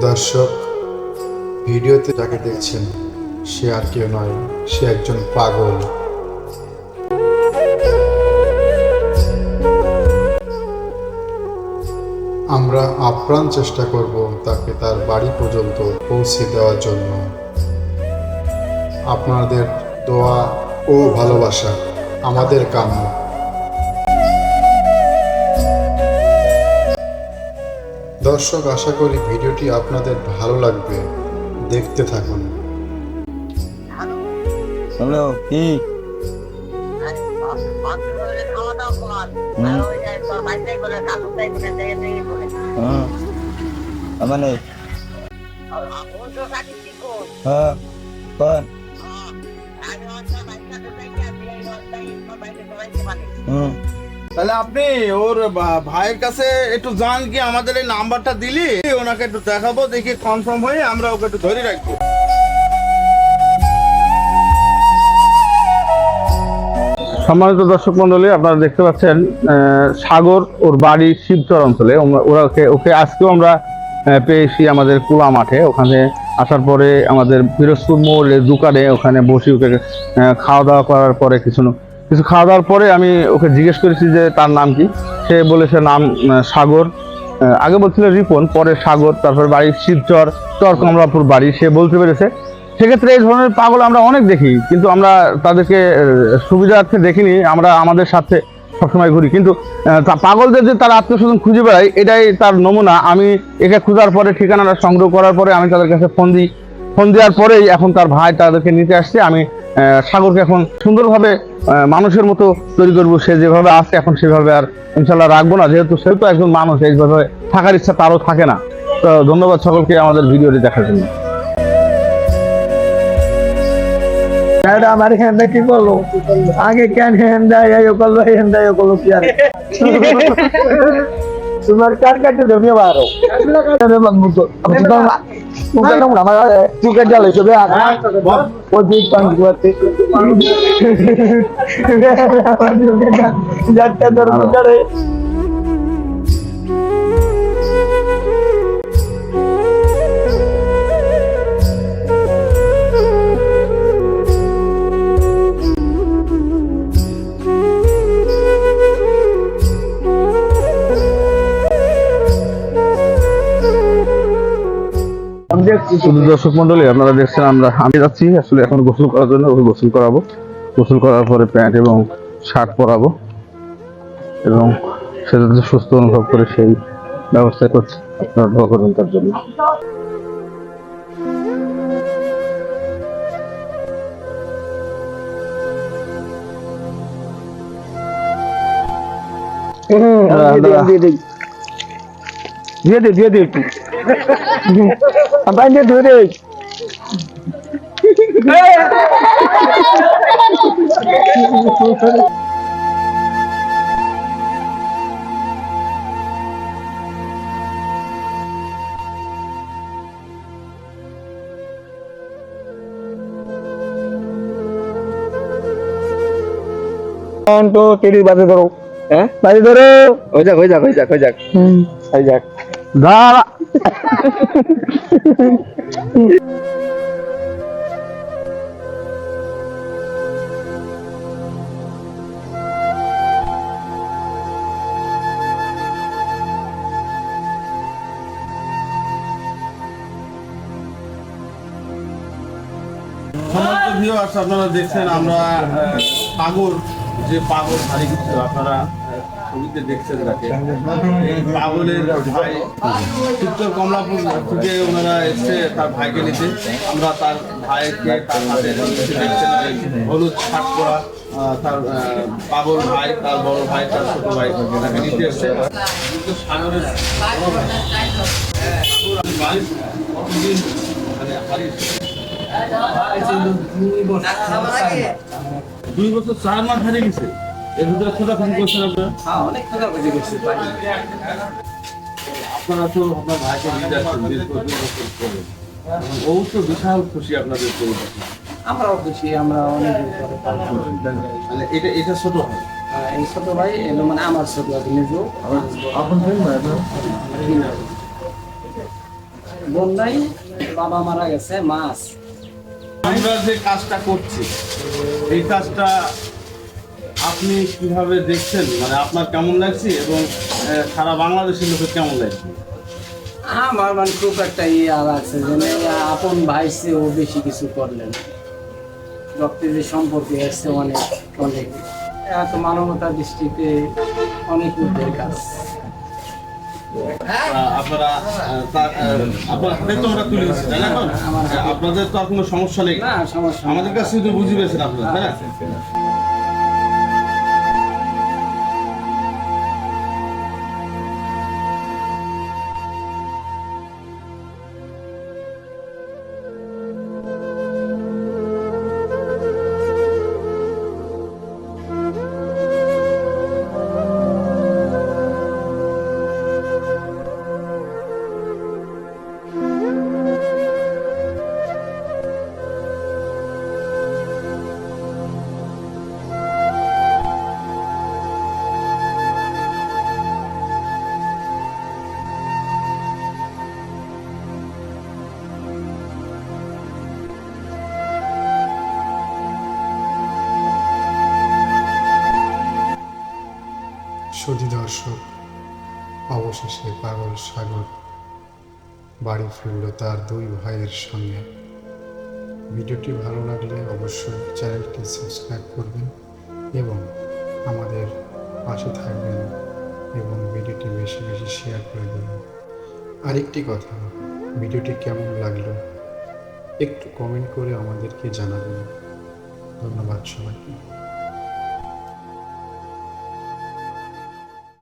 দর্শক, ভিডিওতে যাকে দেখছেন, সে আর কেউ নয়, সে একজন পাগল। আমরা আপ্রাণ চেষ্টা করব তাকে তার বাড়ি পর্যন্ত পৌঁছে দেওয়ার জন্য। আপনাদের দোয়া ও ভালোবাসা আমাদের কাম্য। দর্শক, আশা করি ভিডিওটি আপনাদের ভালো লাগবে। দেখতে থাকুন। হ্যালো, কি? মানে হ্যাঁ কোন? হুম। তাহলে আপনি ওর ভাইয়ের কাছে একটু যান কি আমাদের এই নাম্বারটা দিলি, ওনাকে একটু দেখাবো, দেখি কনফার্ম হয়ে আমরা ওকে একটু ধরে রাখব। সম্মানিত দর্শক মন্ডলী আপনারা দেখতে পাচ্ছেন সাগর ওর বাড়ি শিবচর অঞ্চলে। ওরা ওকে ওকে আজকেও আমরা পেয়েছি আমাদের কুলা মাঠে। ওখানে আসার পরে আমাদের পিরোজপুর মোড়ের দোকানে ওখানে বসে ওকে খাওয়া দাওয়া করার পরে কিছু কিছু খাওয়া দাওয়ার পরে আমি ওকে জিজ্ঞেস করেছি যে তার নাম কি? সে বলেছে নাম সাগর। আগে বলছিল রিপন, পরে সাগর, তারপর বাড়ি শিবচর চর কমলাপুর বাড়ি, সে বলতে পেরেছে। সেক্ষেত্রে এই ধরনের পাগল আমরা অনেক দেখি, কিন্তু আমরা তাদেরকে সুবিধার্থে দেখিনি। আমরা আমাদের সাথে সবসময় ঘুরি। কিন্তু পাগলদের যে তার আত্মীয় স্বজন খুঁজে বেড়ায়, এটাই তার নমুনা। আমি একে খোঁজার পরে, ঠিকানাটা সংগ্রহ করার পরে আমি তাদের কাছে ফোন দিই। ফোন দেওয়ার পরেই এখন তার ভাই তাদেরকে নিতে আসছে। আমি আহ, সাগরকে এখন সুন্দরভাবে আহ, মানুষের মতো তৈরি করব। সে যেভাবে আছে এখন সেভাবে আর ইনশাল্লাহ রাখব না। যেহেতু সে তো একজন মানুষ এইভাবে থাকার ইচ্ছা তারও থাকে না। তো ধন্যবাদ সকলকে আমাদের ভিডিওটি দেখার জন্য। এটা আমার হ্যান্ডা কি করল আগে কেন হ্যান্ডা করল হ্যান্ডা করল কি আর? তোমার কার কাটে জমিয়ে বারো? আমার চুকের জল হিসেবে ওই দিক পান করতে যাচ্ছে তোর শুধু দর্শক মন্ডলী আপনারা দেখছেন আমরা আমি যাচ্ছি আসলে এখন গোসল করার জন্য ওকে গোসল করাবো। গোসল করার পরে প্যান্ট এবং শার্ট পরাবো এবং সে যাতে সুস্থ অনুভব করে সেই ব্যবস্থা করছি। আপনারা দোয়া করবেন তার জন্য। দিয়ে দে দিয়ে দে দিয়ে দে একটু। বাইরে One, two, three, বাজে ধরো। হ্যাঁ? বাজে ধরো। হয়ে যাক হয়ে যাক হয়ে যাক হয়ে যাক। হয়ে যাক। ভিউয়ার্স আপনারা দেখছেন আমরা পাগল যে পাগল গেছিল আপনারা ছবিতে দেখছেন তাকে। পাগলের ভাই। উত্তর কমলাপুর থেকে ওনারা এসছে তার ভাইকে নিতে। আমরা তার ভাইকে তার হাতে দেখছেন হলুদ তার পাগল ভাই তার বড় ভাই তার ছোট ভাই তাকে নিতে এসছে। কিন্তু সাগরের মানে দুই বছর চার মাস হারিয়ে গেছে। এর ভিতরে খোঁজাখুঁজি করছেন আপনারা? আপনারা তো আপনার ভাইকে নিয়ে যাচ্ছেন দীর্ঘ দুই বছর পরে ও তো বিশাল খুশি আপনাদের পরিবার। আমরাও খুশি আমরা অনেক মানে এটা এটা ছোট হয় এই ছোট ভাই এলো মানে আমার ছোট ভাই নিজেও। বোন নাই বাবা মারা গেছে মা আছে। আমরা যে কাজটা করছি এই কাজটা আপনি কীভাবে দেখছেন? মানে আপনার কেমন লাগছে এবং সারা বাংলাদেশের লোকের কেমন লাগছে? আমার মানে খুব একটা ইয়ে লাগছে যে আপন ভাই চেয়ে ও বেশি কিছু করলেন। রক্তের যে সম্পর্কে এসছে অনেক অনেক। এত মানবতার দৃষ্টিতে অনেক উদ্বেগ কাজ। আপনারা আহ, তা- আমরা তুলে দিচ্ছি তাই না এখন? আমার হাতে। আপনাদের তো আর কোনো সমস্যা নেই। আমাদের কাছে তো বুঝে পেয়েছেন আপনারা তাই সুধী দর্শক, অবশেষে পাগল সাগর বাড়ি ফিরল তার দুই ভাইয়ের সঙ্গে। ভিডিওটি ভালো লাগলে অবশ্যই চ্যানেলটি সাবস্ক্রাইব করবেন এবং আমাদের পাশে থাকবেন এবং ভিডিওটি বেশি বেশি শেয়ার করে দেবেন। আরেকটি কথা, ভিডিওটি কেমন লাগল একটু কমেন্ট করে আমাদেরকে জানাবেন। ধন্যবাদ সবাইকে।